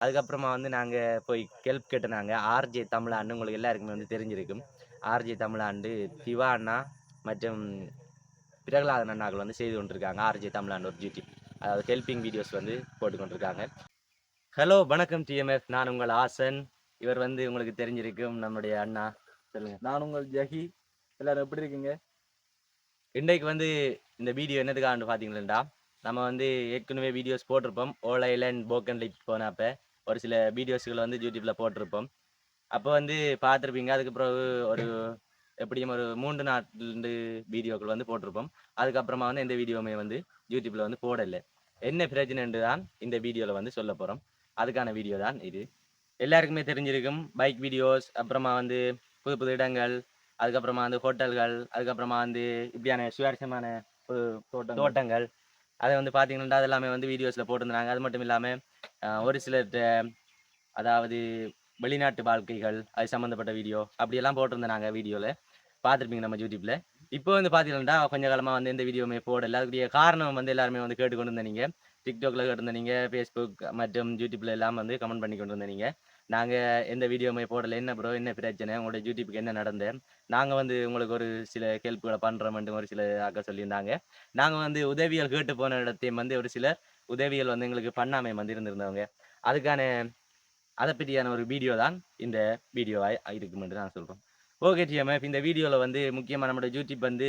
அதுக்கப்புறமா வந்து நாங்கள் போய் ஹெல்ப் கேட்டனாங்க ஆர்ஜே தமிழாண்டு உங்களுக்கு எல்லாருக்குமே வந்து தெரிஞ்சிருக்கும். ஆர்ஜே தமிழாண்டு சிவா அண்ணா மற்றும் பிரகலாதன் அண்ணாக்கள் வந்து செய்து கொண்டிருக்காங்க. ஆர்ஜே தமிழாண்டு ஒரு டியூட்டி அதாவது ஹெல்பிங் வீடியோஸ் வந்து போட்டு கொண்டிருக்காங்க. ஹலோ வணக்கம் டிஎம்எஃப் நான் உங்கள் ஆசன். இவர் வந்து உங்களுக்கு தெரிஞ்சிருக்கும் நம்முடைய அண்ணா. சொல்லுங்க. நான் உங்கள் ஜஹி எல்லாரும் எப்படி இருக்கீங்க? இன்றைக்கு வந்து இந்த வீடியோ என்னதுக்காக பார்த்தீங்களா நம்ம வந்து ஏற்கனவே வீடியோஸ் போட்டிருப்போம். ஓல் ஐலண்ட் போக்கன் லிப் போனப்ப. ஒரு சில வீடியோஸ்களை வந்து யூடியூப்ல போட்டிருப்போம். அப்போ வந்து பார்த்துருப்பீங்க. அதுக்கு பிறகு ஒரு எப்படியும் ஒரு மூன்று நாட்டு வீடியோக்கள் வந்து போட்டிருப்போம். அதுக்கப்புறமா வந்து எந்த வீடியோவுமே வந்து யூடியூப்ல வந்து போடலை. என்ன பிரச்சனைன்னு தான் இந்த வீடியோவில் வந்து சொல்ல போகிறோம் அதுக்கான வீடியோ தான் இது. எல்லாருக்குமே தெரிஞ்சிருக்கும். பைக் வீடியோஸ் அப்புறமா வந்து புது புது இடங்கள் அதுக்கப்புறமா வந்து ஹோட்டல்கள் அதுக்கப்புறமா வந்து இப்படியான சுவாரஸ்யமான தோட்டங்கள். அதை வந்து பார்த்தீங்கன்னா அது எல்லாமே வந்து வீடியோஸில் போட்டிருந்தாங்க. அது மட்டும் இல்லாமல் ஒரு சிலர்கிட்ட அதாவது வெளிநாட்டு வாழ்க்கைகள் அது சம்மந்தப்பட்ட வீடியோ அப்படியெல்லாம் நாங்கள் வீடியோவில் பார்த்துருப்பீங்க நம்ம யூடியூப்பில் இப்போ வந்து பார்த்தீங்கன்னா கொஞ்ச காலமாக வந்து எந்த வீடியோவுமே போடல. அதுக்குரிய காரணம் வந்து எல்லாருமே வந்து கேட்டுக்கொண்டு இருந்தீங்க டிக்டாக்ல கேட்டிருந்தீங்க ஃபேஸ்புக் மற்றும் யூடியூப்ல எல்லாம் வந்து கமெண்ட் பண்ணி கொண்டு இருந்தீங்க நாங்கள் எந்த வீடியோவுமே போடல. என்ன ப்ரோ என்ன பிரச்சனை? உங்களோட யூடியூப்புக்கு என்ன நடந்தேன் நாங்கள் வந்து உங்களுக்கு ஒரு சில ஹெல்ப்புகளை பண்ணுறோம்ட்டு ஒரு சில ஆக்க சொல்லியிருந்தாங்க. நாங்கள் வந்து உதவிகள் கேட்டு போன இடத்தையும் வந்து ஒரு சிலர் உதவிகள் வந்து எங்களுக்கு பண்ணாமை வந்து இருந்திருந்தவங்க. அதுக்கான அதை பற்றியான ஒரு வீடியோ தான் இந்த வீடியோவாக இருக்குமென்று நான் சொல்கிறோம் ஓகே டிஎம்எஃப் இந்த வீடியோவில் வந்து முக்கியமாக நம்மளோட யூடியூப் வந்து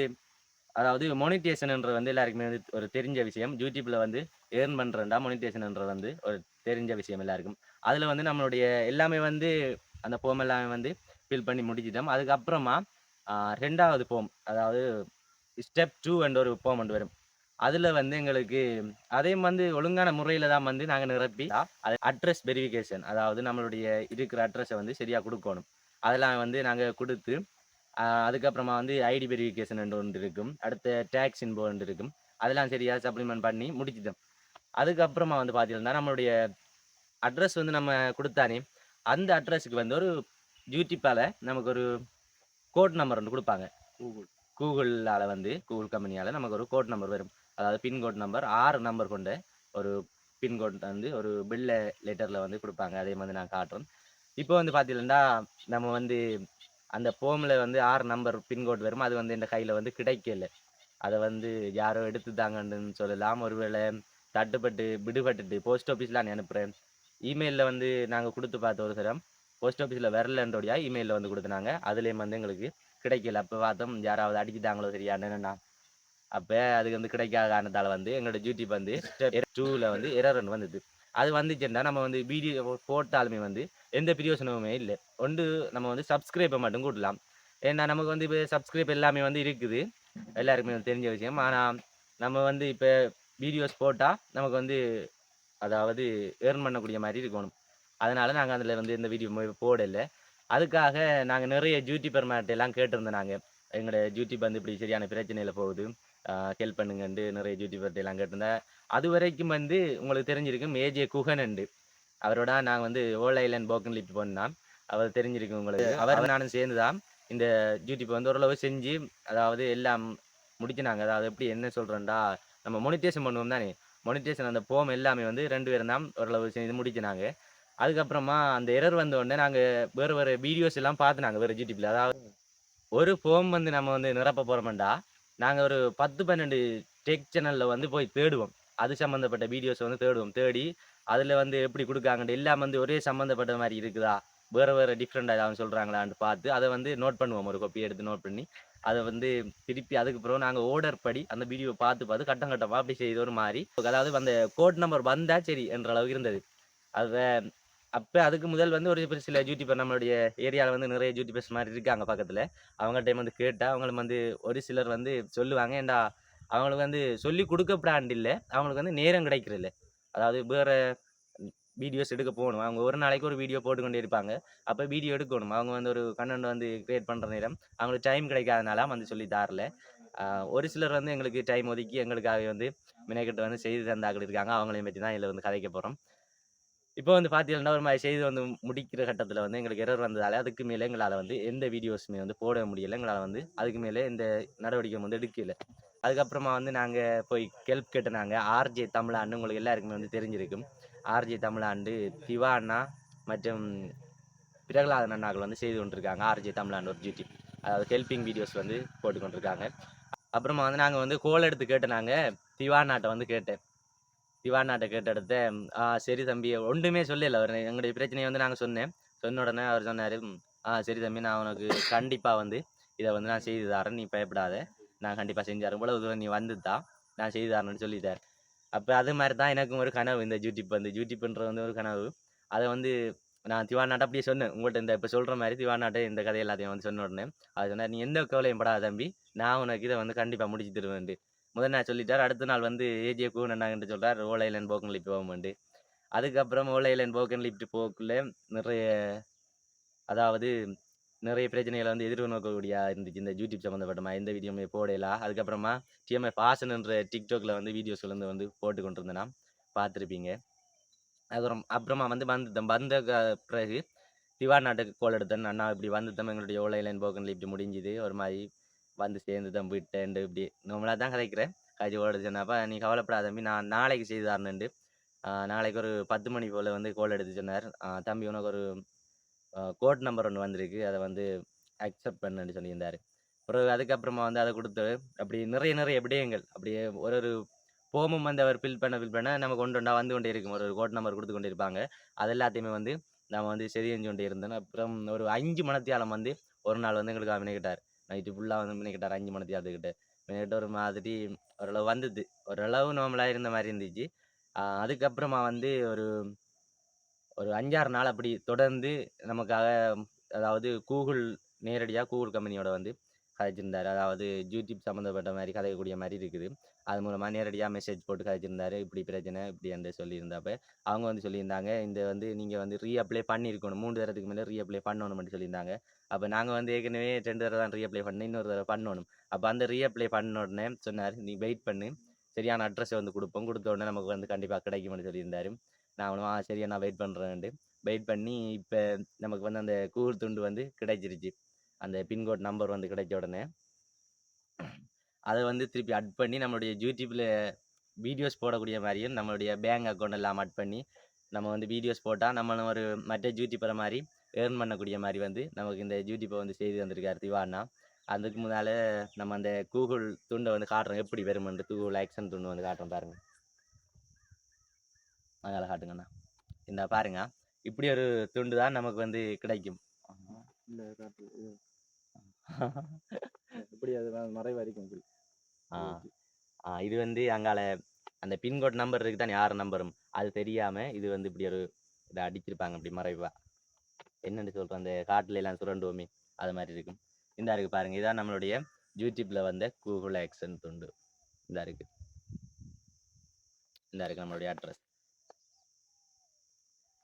அதாவது மொனிட்டேஷன்ன்ற வந்து எல்லாருக்குமே வந்து ஒரு தெரிஞ்ச விஷயம். யூடியூப்பில் வந்து ஏர்ன் பண்ணுறேன்டா மொனிட்டேஷன்ன்ற வந்து ஒரு தெரிஞ்ச விஷயம் எல்லாருக்கும். அதில் வந்து நம்மளுடைய எல்லாமே வந்து அந்த போம் எல்லாமே வந்து ஃபில் பண்ணி முடிச்சிட்டோம். அதுக்கப்புறமா ரெண்டாவது போம் அதாவது ஸ்டெப் டூ என்ற ஒரு ஃபோம் ஒன்று வரும். அதில் வந்து எங்களுக்கு அதையும் வந்து ஒழுங்கான முறையில் தான் வந்து நாங்கள் நிரப்பி அது அட்ரஸ் வெரிஃபிகேஷன் அதாவது நம்மளுடைய இருக்கிற அட்ரஸை வந்து சரியாக கொடுக்கணும். அதெல்லாம் வந்து நாங்கள் கொடுத்து அதுக்கப்புறமா வந்து ஐடி வெரிஃபிகேஷன் ஒன்று இருக்கும். அடுத்த டேக்ஸ் இன்போ ஒன்று இருக்கும். அதெல்லாம் சரியாக சப்ளிமெண்ட் பண்ணி முடிச்சிட்டோம். அதுக்கப்புறமா வந்து பார்த்தீங்கன்னா நம்மளுடைய அட்ரஸ் வந்து நம்ம கொடுத்தானே அந்த அட்ரஸுக்கு வந்து ஒரு யூடியூப்பால் நமக்கு ஒரு கோட் நம்பர் ஒன்று கொடுப்பாங்க. கூகுள். கூகுளால் வந்து கூகுள் கம்பெனியால் நமக்கு ஒரு கோட் நம்பர் வரும். அதாவது பின்கோட் நம்பர் ஆறு நம்பர் கொண்ட ஒரு பின்கோட் வந்து ஒரு பில்ல லெட்டரில் வந்து கொடுப்பாங்க. அதே மாதிரி நான் காட்டுறோம் இப்போ வந்து பார்த்தீங்கன்னா நம்ம வந்து அந்த ஃபோமில் வந்து ஆறு நம்பர் பின்கோட் வரும் அது வந்து என் கையில் வந்து கிடைக்கல. அதை வந்து யாரோ எடுத்துட்டாங்கன்னு சொல்லலாம். ஒருவேளை தட்டுப்பட்டு விடுபட்டுட்டு போஸ்ட் ஆஃபீஸில் நான் அனுப்புகிறேன் இமெயிலில் வந்து நாங்கள் கொடுத்து பார்த்த ஒரு தரம் போஸ்ட் ஆஃபீஸில் வரலன்றோடையா இமெயிலில் வந்து கொடுத்துனாங்க. அதுலேயும் வந்து எங்களுக்கு கிடைக்கல. அப்போ பார்த்தோம் யாராவது அடிச்சுட்டாங்களோ சரியா என்னென்னா அப்போ அதுக்கு வந்து கிடைக்காத காரணத்தால் வந்து எங்களோட யூடியூப் வந்து டூவில் வந்து எரர் வந்தது. அது வந்துச்சுன்னா நம்ம வந்து வீடியோ போட்டாலுமே வந்து எந்த பிரயோசனமுமே இல்லை. ஒன்று நம்ம வந்து சப்ஸ்கிரைபை மட்டும் கூட்டலாம் ஏன்னா நமக்கு வந்து இப்போ சப்ஸ்கிரைப் எல்லாமே வந்து இருக்குது. எல்லாருக்குமே வந்து தெரிஞ்ச விஷயம். ஆனால் நம்ம வந்து இப்போ வீடியோஸ் போட்டால் நமக்கு வந்து அதாவது ஏர்ன் பண்ணக்கூடிய மாதிரி இருக்கணும். அதனால நாங்கள் அதில் வந்து இந்த வீடியோ போடலை. அதுக்காக நாங்கள் நிறைய யூடியூபர் மேட் எல்லாம் கேட்டிருந்தோம் நாங்கள் எங்களோட யூடியூப் வந்து இப்படி சரியான பிரச்சனையில் போகுது. ஹெல்ப் பண்ணுங்கன்ட்டு நிறைய யூடியூபர்கிட்ட எல்லாம் கேட்டிருந்தேன். அது வரைக்கும் வந்து உங்களுக்கு தெரிஞ்சிருக்கும் ஏஜே குகன் உண்டு அவரோட நாங்கள் வந்து ஓல் ஐலண்ட் போக்கன் லிப் பண்ணான் அவர் தெரிஞ்சிருக்கும் உங்களுக்கு. அவர் நானும் சேர்ந்து தான் இந்த யூடியூப் வந்து ஓரளவு செஞ்சு அதாவது எல்லாம் முடிச்சினாங்க. அதாவது எப்படி என்ன சொல்கிறேன்டா நம்ம மொனிட்டேஷன் பண்ணுவோம் தானே. மொனிட்டேஷன் அந்த போம் எல்லாமே வந்து ரெண்டு பேரும் தான் ஓரளவு செஞ்சு முடிச்சினாங்க. அதுக்கப்புறமா அந்த எரர் வந்த உடனே நாங்கள் வேறு வேறு வீடியோஸ் எல்லாம் பார்த்துனாங்க வேறு யூடியூப்பில் அதாவது ஒரு ஃபோம் வந்து நம்ம வந்து நிரப்ப போகிறோம்டா நாங்கள் ஒரு பத்து பன்னெண்டு டெக் சேனலில் வந்து போய் தேடுவோம். அது சம்மந்தப்பட்ட வீடியோஸை வந்து தேடுவோம். தேடி அதில் வந்து எப்படி கொடுக்காங்கன்ட்டு எல்லாம் வந்து ஒரே சம்மந்தப்பட்ட மாதிரி இருக்குதா? வேறு வேறு டிஃப்ரெண்ட் ஏதாவது சொல்கிறாங்களான்னு பார்த்து அதை வந்து நோட் பண்ணுவோம். ஒரு காப்பி எடுத்து நோட் பண்ணி அதை வந்து திருப்பி அதுக்கப்புறம் நாங்கள் ஓர்டர் படி அந்த வீடியோ பார்த்து பார்த்து கட்டம் கட்டமாக அப்படி செய்த ஒரு மாதிரி அதாவது அந்த கோட் நம்பர் வந்தால் சரி என்ற அளவுக்கு இருந்தது. அதை அப்போ அதுக்கு முதல் வந்து ஒரு சில யூடியூபர் நம்மளுடைய ஏரியாவில் வந்து நிறைய யூடியூபர்ஸ் மாதிரி இருக்காங்க பக்கத்தில். அவங்க டைம் வந்து கேட்டால் அவங்களுக்கு வந்து ஒரு சிலர் வந்து சொல்லுவாங்க ஏன்டா அவங்களுக்கு வந்து சொல்லி கொடுக்கப்படாண்டு இல்லை அவங்களுக்கு வந்து நேரம் கிடைக்கிறதில்ல. அதாவது வேறு வீடியோஸ் எடுக்க போகணும். அவங்க ஒரு நாளைக்கு ஒரு வீடியோ போட்டுக்கொண்டே இருப்பாங்க. அப்போ வீடியோ எடுக்கணும். அவங்க வந்து ஒரு கண்டென்ட் வந்து க்ரியேட் பண்ணுற நேரம் அவங்களுக்கு டைம் கிடைக்காதனால வந்து சொல்லி தரல. ஒரு சிலர் வந்து எங்களுக்கு டைம் ஒதுக்கி எங்களுக்காக வந்து மினக்கிட்ட வந்து செய்து தந்தாக்கள் இருக்காங்க. அவங்களையும் பற்றி தான் இதில் வந்து கதைக்க போகிறோம் இப்போ வந்து பார்த்தீங்கன்னா ஒரு மாதிரி செய்து வந்து முடிக்கிற கட்டத்தில் வந்து எங்களுக்கு எரர் வந்ததால அதுக்கு மேலே எங்களால் வந்து எந்த வீடியோஸுமே வந்து போட முடியல. எங்களால் வந்து அதுக்கு மேலே இந்த நடவடிக்கை வந்து எடுக்கலை. அதுக்கப்புறமா வந்து நாங்கள் போய் ஹெல்ப் கேட்டனாங்க ஆர்ஜே தமிழாண்டு உங்களுக்கு எல்லாருக்குமே வந்து தெரிஞ்சிருக்கும். ஆர்ஜே தமிழாண்டு திவா அண்ணா மற்றும் பிரகலாதன் அண்ணாக்கள் வந்து செய்து கொண்டிருக்காங்க. ஆர்ஜே தமிழாண்டு ஒரு யூடியூப் அதாவது ஹெல்பிங் வீடியோஸ் வந்து போட்டு கொண்டிருக்காங்க. அப்புறமா வந்து நாங்கள் வந்து கோல் எடுத்து கேட்டோம் நாங்கள் திவானாட்டை வந்து கேட்டேன். திவானாட்டை கேட்ட ஆ சரி தம்பி ஒன்றுமே சொல்லல. அவர் எங்களுடைய பிரச்சனையை வந்து நாங்கள் சொன்னேன். சொன்ன உடனே அவர் சொன்னார் ஆ சரி தம்பி நான் உனக்கு கண்டிப்பாக வந்து இதை வந்து நான் செய்து தரேன். நீ பயப்படாத. நான் கண்டிப்பாக செஞ்சார் போல இவ்வளவு தூரம் நீ வந்து தான் நான் செய்து தரேன்னு சொல்லிட்டார் அப்போ அது மாதிரி தான் எனக்கும் ஒரு கனவு. இந்த யூடியூப் வந்து யூடியூப்ன்றது வந்து ஒரு கனவு. அதை வந்து நான் திவாநாட்டை அப்படியே சொன்னேன். உங்கள்கிட்ட இந்த இப்போ சொல்கிற மாதிரி திவாநாட்டை இந்த கதை எல்லாத்தையும் வந்து சொன்ன உடனே அது சொன்னார் நீ எந்த கவலையும் படாத தம்பி. நான் உனக்கு இதை வந்து கண்டிப்பாக முடிச்சு தருவேன். முதல் நாள் சொல்லிட்டார்? அடுத்த நாள் வந்து ஏஜே கூனண்ணாங்கன்ட்டு சொல்கிறார் ஓலையிலன் போக்கன் லிப் போகும்போண்டு அதுக்கப்புறம் ஓலையிலன் போக்கன் லிப்ட் போக்குள்ள நிறைய அதாவது நிறைய பிரச்சனைகளை வந்து எதிர்நோக்கக்கூடிய இருந்துச்சு. இந்த யூடியூப் சம்மந்தப்பட்டமா எந்த வீடியோமே போடலாம் அதுக்கப்புறமா டிஎம்எஃப் ஃபாஷன்ன்ற டிக்டாக்ல வந்து வீடியோஸ் வந்து வந்து போட்டு கொண்டு பார்த்துருப்பீங்க. அப்புறம் அப்புறமா வந்து வந்துட்டேன் வந்த பிறகு திவார் நாட்டுக்கு கோல் எடுத்தேன். அண்ணா இப்படி வந்துட்டோம் எங்களுடைய ஓலையிலன் போக்கன்ல இப்படி முடிஞ்சுது. ஒரு மாதிரி வந்து சேர்ந்து தான் போயிட்டேன் இப்படி. நம்மளாக தான் கதைக்கிறேன். காய்ச்சி ஓடுது சொன்னப்பா நீ கவலைப்படாத தம்பி. நான் நாளைக்கு செய்து தரணுண்டு. நாளைக்கு ஒரு பத்து மணி போல் வந்து கோல் எடுத்து சொன்னார். தம்பி உனக்கு ஒரு கோட் நம்பர் ஒன்று வந்திருக்கு. அதை வந்து அக்செப்ட் பண்ணுன்னு சொல்லியிருந்தார். பிறகு அதுக்கப்புறமா வந்து அதை கொடுத்து அப்படி நிறைய நிறைய விடயங்கள். அப்படியே ஒரு ஒரு ஃபோமும் வந்து அவர் ஃபில் பண்ண ஃபில் பண்ண நம்ம கொண்டு வந்து கொண்டே இருக்கும். ஒரு கோட் நம்பர் கொடுத்து கொண்டு இருப்பாங்க அது எல்லாத்தையுமே வந்து நம்ம வந்து சரி செஞ்சு கொண்டே இருந்தோம் அப்புறம் ஒரு அஞ்சு மணத்தியாலம் வந்து ஒரு நாள் வந்து எங்களுக்கு மினிக்கிட்டார் நைட்டு ஃபுல்லாக வந்து மினிக்கிட்டார் அஞ்சு மணத்தியாலத்துக்கிட்ட மினிக்கிட்ட ஒரு மாதிரி ஓரளவு வந்தது. ஓரளவு நார்மலாக இருந்த மாதிரி இருந்துச்சு. அதுக்கப்புறமா வந்து ஒரு ஒரு அஞ்சாறு நாள் அப்படி தொடர்ந்து நமக்காக அதாவது கூகுள் நேரடியாக கூகுள் கம்பெனியோட வந்து கதைச்சிருந்தார். அதாவது யூடியூப் சம்மந்தப்பட்ட மாதிரி கதைக்கக்கூடிய மாதிரி இருக்குது. அது மூலமாக நேரடியாக மெசேஜ் போட்டு கதைச்சிருந்தாரு இப்படி பிரச்சனை இப்படி என்று சொல்லியிருந்தப்ப அவங்க வந்து சொல்லியிருந்தாங்க இந்த வந்து நீங்கள் வந்து ரீஅப்ளை பண்ணியிருக்கணும். மூணு தரத்துக்கு மேலே ரீஅப்ளை பண்ணணும்னு சொல்லியிருந்தாங்க. அப்போ நாங்கள் வந்து ஏற்கனவே ரெண்டு தடவை தான் ரீஅப்ளை பண்ணேன் இன்னொரு தடவை பண்ணணும். அப்போ அந்த ரீஅப்ளை பண்ண உடனே சொன்னார் நீ வெயிட் பண்ணு. சரியான அட்ரஸை வந்து கொடுப்போம். கொடுத்த உடனே நமக்கு வந்து கண்டிப்பாக கிடைக்கும்னு சொல்லியிருந்தாரு. நான் ஆ சரியா நான் வெயிட் பண்ணுறேன்ட்டு வெயிட் பண்ணி இப்போ நமக்கு வந்து அந்த கூகுள் துண்டு வந்து கிடைச்சிருச்சு. அந்த பின்கோட் நம்பர் வந்து கிடைச்ச உடனே அதை வந்து திருப்பி அட் பண்ணி நம்மளுடைய யூடியூப்பில் வீடியோஸ் போடக்கூடிய மாதிரியும் நம்மளுடைய பேங்க் அக்கௌண்ட் எல்லாம் அட் பண்ணி நம்ம வந்து வீடியோஸ் போட்டால் நம்ம ஒரு மற்ற யூடியூப்பரை மாதிரி ஏர்ன் பண்ணக்கூடிய மாதிரி வந்து நமக்கு இந்த யூடியூப்பை வந்து செய்து வந்திருக்காரு திவாண்ணா அதுக்கு முன்னால் நம்ம அந்த கூகுள் துண்டை வந்து காட்டுறோம். எப்படி வருமென்று கூகுள் ஆக்ஷன் துண்டு வந்து காட்டுறோம் பாருங்க. அதனால் காட்டுங்கண்ணா இந்த பாருங்க. இப்படி ஒரு துண்டு தான் நமக்கு வந்து கிடைக்கும். இப்படி அது இது. எப்படி அது இது வந்து அங்கால அந்த பின்கோட் நம்பர் இருக்கு தானே யார் நம்பரும் அது தெரியாம இது வந்து இப்படி ஒரு இதை அடிச்சிருப்பாங்க இப்படி மறைவா. என்னன்னு சொல்றோம் அந்த காட்டுல எல்லாம் சுரண்டுவோமே அது மாதிரி இருக்கும். இந்த இருக்கு பாருங்க இதான் நம்மளுடைய யூடியூப்ல வந்த கூகுள் ஆக்சன் துண்டு. இந்த இருக்கு. இந்த இருக்கு நம்மளுடைய அட்ரஸ்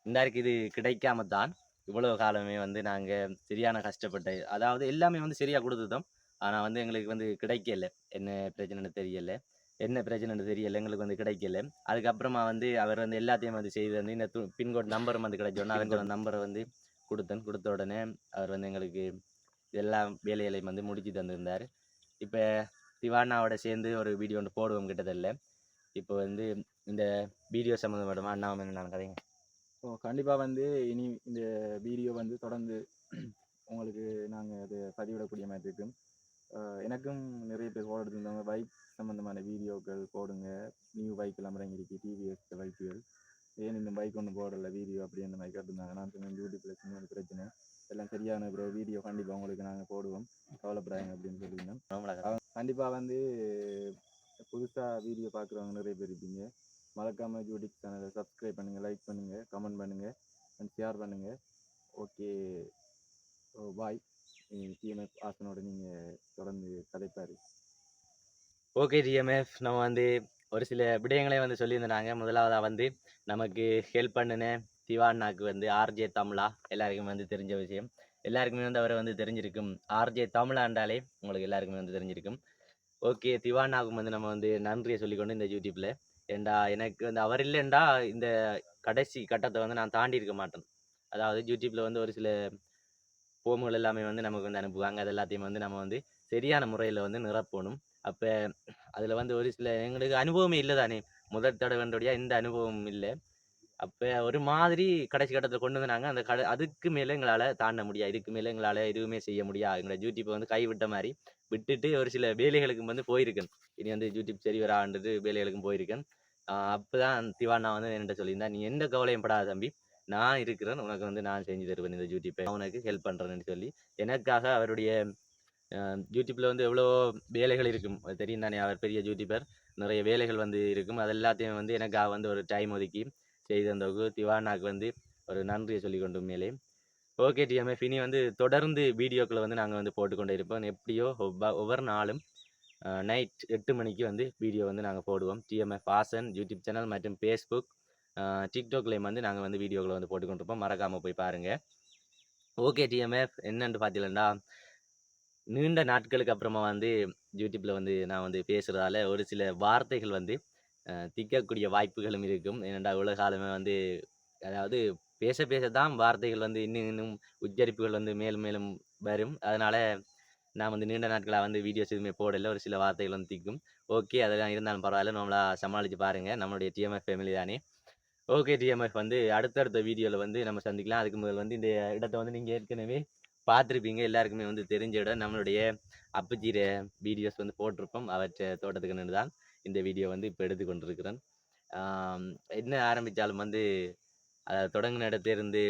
இந்த இருக்கு இது கிடைக்காம தான் இவ்வளவு காலமே வந்து நாங்க சரியான கஷ்டப்பட்ட அதாவது எல்லாமே வந்து சரியா கொடுத்துட்டோம் ஆனா வந்து எங்களுக்கு வந்து கிடைக்கல. என்ன பிரச்சனைன்னு தெரியல. என்ன பிரச்சனைன்னு தெரியல. எங்களுக்கு வந்து கிடைக்கல. அதுக்கப்புறமா வந்து அவர் வந்து எல்லாத்தையும் வந்து செய்து வந்து இந்த பின்கோட் நம்பரும் வந்து கிடைச்சோன்னா அவங்களோட நம்பரை வந்து கொடுத்தேன். கொடுத்த உடனே அவர் வந்து எங்களுக்கு எல்லா வேலைகளையும் வந்து முடிச்சு தந்திருந்தார். இப்போ திவானாவோட சேர்ந்து ஒரு வீடியோ ஒன்று போடுவோம் கிட்டதில்ல இப்போ வந்து இந்த வீடியோ சம்மந்தப்பட்டமா அண்ணாவும் என்ன நான் கதைங்க ஸோ கண்டிப்பாக வந்து இனி இந்த வீடியோ வந்து தொடர்ந்து உங்களுக்கு நாங்கள் அது பதிவிடக்கூடிய மாதிரி இருக்கும். எனக்கும் நிறைய பேர் போட எடுத்திருந்தாங்க. பைக் சம்மந்தமான வீடியோக்கள் போடுங்க. நியூ பைக் எல்லாம் இறங்கிருக்கு. டிவிஎஸ் பைக்குகள் ஏன் இந்த பைக் ஒன்று போடல? வீடியோ அப்படி அந்த மாதிரி கேட்டிருந்தாங்க. நான் சொன்னேன் யூடியூப்பில் சின்ன ஒரு பிரச்சனை எல்லாம் சரியான ப்ரோ வீடியோ கண்டிப்பாக உங்களுக்கு நாங்கள் போடுவோம். கவலைப்படாங்க அப்படின்னு சொல்லியிருந்தோம் கண்டிப்பாக வந்து புதுசாக வீடியோ பார்க்குறவங்க நிறைய பேர் இருப்பீங்க. மறக்காம யூடியூப் சேனலை சப்ஸ்கிரைப் பண்ணுங்கள் லைக் பண்ணுங்கள் கமெண்ட் பண்ணுங்கள் அண்ட் ஷேர் பண்ணுங்கள் ஓகே ஸோ பாய் டிஎம்எஃப் ஆசனோட நீங்கள் தொடர்ந்து கதைப்பாரு. ஓகே டிஎம்எஃப் நம்ம வந்து ஒரு சில விடயங்களை வந்து சொல்லியிருந்தாங்க. முதலாவதாக வந்து நமக்கு ஹெல்ப் பண்ணின திவாண்ணாக்கு வந்து ஆர்ஜே தமிழா. எல்லாருக்குமே வந்து தெரிஞ்ச விஷயம். எல்லாருக்குமே வந்து அவரை வந்து தெரிஞ்சிருக்கும். ஆர்ஜே தமிழாண்டாலே உங்களுக்கு எல்லாருக்குமே வந்து தெரிஞ்சிருக்கும். ஓகே திவாண்ணாவுக்கும் வந்து நம்ம வந்து நன்றியை சொல்லிக்கொண்டு இந்த யூடியூப்பில் ஏண்டா எனக்கு வந்து அவர் இல்லைண்டா இந்த கடைசி கட்டத்தை வந்து நான் தாண்டி இருக்க மாட்டேன். அதாவது யூடியூப்பில் வந்து ஒரு சில ஃபோம்கள் எல்லாமே வந்து நமக்கு வந்து அனுப்புவாங்க. அது எல்லாத்தையும் வந்து நம்ம வந்து சரியான முறையில் வந்து நிரப்பணும். அப்போ அதில் வந்து ஒரு சில எங்களுக்கு அனுபவமே இல்லை தானே. முதல் தடவைன்றோடைய இந்த அனுபவம் இல்லை. அப்போ ஒரு மாதிரி கடைசி கட்டத்தில் கொண்டு வந்தாங்க. அந்த கட அதுக்கு மேலே எங்களால் தாண்ட முடியாது. இதுக்கு மேலே எங்களால் எதுவுமே செய்ய முடியாது. எங்களோட யூடியூப் வந்து கைவிட்ட மாதிரி விட்டுட்டு ஒரு சில வேலைகளுக்கும் வந்து போயிருக்கேன். இனி வந்து யூடியூப் சரி வரான்றது வேலைகளுக்கும் போயிருக்கேன். அப்போ தான் திவானா வந்து என்கிட்ட சொல்லியிருந்தா நீ எந்த கவலையும் படாத தம்பி. நான் இருக்கிறேன். உனக்கு வந்து நான் செஞ்சு தருவேன் இந்த யூடியூப்பை. அவனுக்கு ஹெல்ப் பண்ணுறேன்னு சொல்லி எனக்காக அவருடைய யூடியூப்பில் வந்து எவ்வளோ வேலைகள் இருக்கும். அது தெரியும் தானே? அவர் பெரிய யூடியூபர். நிறைய வேலைகள் வந்து இருக்கும். அது எல்லாத்தையும் வந்து எனக்காக வந்து ஒரு டைம் ஒதுக்கி செய்து தந்தவுக்கு திவானாக்கு வந்து ஒரு நன்றியை சொல்லி கொண்டு மேலே ஓகே டிஎம்எஃப் இனி வந்து தொடர்ந்து வீடியோக்களை வந்து நாங்கள் வந்து போட்டுக்கொண்டே இருப்போம். எப்படியோ ஒவ்வொ- ஒவ்வொரு நாளும் நைட் எட்டு மணிக்கு வந்து வீடியோ வந்து நாங்கள் போடுவோம். டிஎம்எஃப் ஆசன் யூடியூப் சேனல் மற்றும் ஃபேஸ்புக் டிக்டாக்லேயும் வந்து நாங்கள் வந்து வீடியோக்களை வந்து போட்டுக்கொண்டிருப்போம். மறக்காமல் போய் பாருங்கள் ஓகே டிஎம்எஃப் என்னென்று பார்த்தீங்கன்னா நீண்ட நாட்களுக்கு அப்புறமா வந்து யூடியூப்பில் வந்து நான் வந்து பேசுகிறதால ஒரு சில வார்த்தைகள் வந்து திக்கக்கூடிய வாய்ப்புகளும் இருக்கும். ஏனெண்டா இவ்வளோ காலமே வந்து அதாவது பேச பேச தான் வார்த்தைகள் வந்து இன்னும் இன்னும் உச்சரிப்புகள் வந்து மேலும் மேலும் வரும். அதனால் நான் வந்து நீண்ட நாட்களாக வந்து வீடியோஸ் எதுவுமே போடல. ஒரு சில வார்த்தைகள் வந்து திக்கும். ஓகே அதெல்லாம் இருந்தாலும் பரவாயில்ல. நம்மளா சமாளித்து பாருங்கள் நம்மளுடைய டிஎம்எஃப் ஃபேமிலி தானே. ஓகே டிஎம்எஃப் வந்து அடுத்தடுத்த வீடியோவில் வந்து நம்ம சந்திக்கலாம். அதுக்கு முதல் வந்து இந்த இடத்த வந்து நீங்கள் ஏற்கனவே பார்த்துருப்பீங்க. எல்லாருக்குமே வந்து தெரிஞ்ச இடம். நம்மளுடைய அப்பச்சிர வீடியோஸ் வந்து போட்டிருப்போம். அவற்றை தோட்டத்துக்கு தான் இந்த வீடியோ வந்து இப்போ எடுத்து கொண்டிருக்கிறேன். என்ன ஆரம்பித்தாலும் வந்து அதை தொடங்கின இடத்துலேருந்து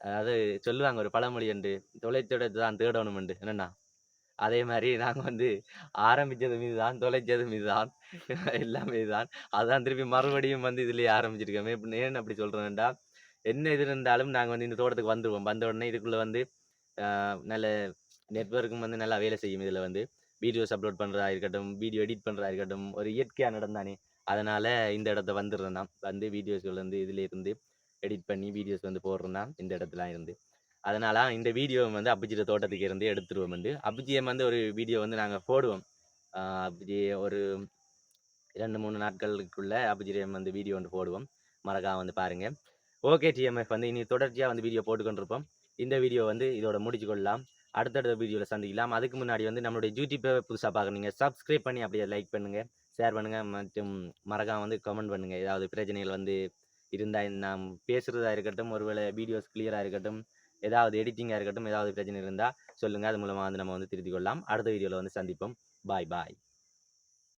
அதாவது சொல்லுவாங்க ஒரு பழமொழி என்று தொலைச்சோடத்தை தான் தேடணும் என்று என்னென்னா அதே மாதிரி நாங்கள் வந்து ஆரம்பித்தது மீது தான் தொலைச்சது மீது தான் எல்லாமே இதுதான். அதான் திருப்பி மறுபடியும் வந்து இதுலேயே ஆரம்பிச்சிருக்கோமே. இப்ப ஏன் அப்படி சொல்கிறேன்டா என்ன இது இருந்தாலும் நாங்கள் வந்து இந்த தோட்டத்துக்கு வந்துடுவோம் வந்த உடனே இதுக்குள்ளே வந்து நல்ல நெட்வொர்க்கும் வந்து நல்லா வேலை செய்யும் இதில் வந்து. வீடியோஸ் அப்லோட் பண்ணுறதா இருக்கட்டும் வீடியோ எடிட் பண்ணுறதா இருக்கட்டும் ஒரு இயற்கையான இடம் தானே அதனால் இந்த இடத்த வந்துடுறேன் நான். வந்து வீடியோஸ்கள் வந்து இதில் இருந்து எடிட் பண்ணி வீடியோஸ் வந்து போடுறேன் இந்த இடத்துல இருந்து. அதனால் இந்த வீடியோ வந்து அபிஜியோட தோட்டத்துக்கு இருந்து எடுத்துருவோம் வந்து. அபிஜியம் வந்து ஒரு வீடியோ வந்து நாங்கள் போடுவோம். அபிஜி ஒரு ரெண்டு மூணு நாட்களுக்குள்ள அபிஜிரியம் வந்து வீடியோ வந்து போடுவோம். மறக்காம வந்து பாருங்கள் ஓகே டிஎம்எஃப் வந்து இனி தொடர்ச்சியாக வந்து வீடியோ போட்டுக்கொண்டிருப்போம். இந்த வீடியோ வந்து இதோட முடிச்சு கொள்ளலாம் அடுத்தடுத்த வீடியோவில் சந்திக்கலாம். அதுக்கு முன்னாடி வந்து நம்மளுடைய யூடியூப்பை புதுசாக பார்க்குறீங்க சப்ஸ்கிரைப் பண்ணி அப்படியே லைக் பண்ணுங்கள் ஷேர் பண்ணுங்கள் மற்றும் மறக்காம வந்து கமெண்ட் பண்ணுங்கள் ஏதாவது பிரச்சனைகள் வந்து இருந்தால் நாம் பேசுகிறதா இருக்கட்டும் ஒருவேளை வீடியோஸ் கிளியராக இருக்கட்டும் ஏதாவது எடிட்டிங்காக இருக்கட்டும் ஏதாவது பிரச்சனை இருந்தால் சொல்லுங்கள் அது மூலமாக வந்து நம்ம வந்து திருத்திக் கொள்ளலாம். அடுத்த வீடியோவில் வந்து சந்திப்போம். பாய் பாய்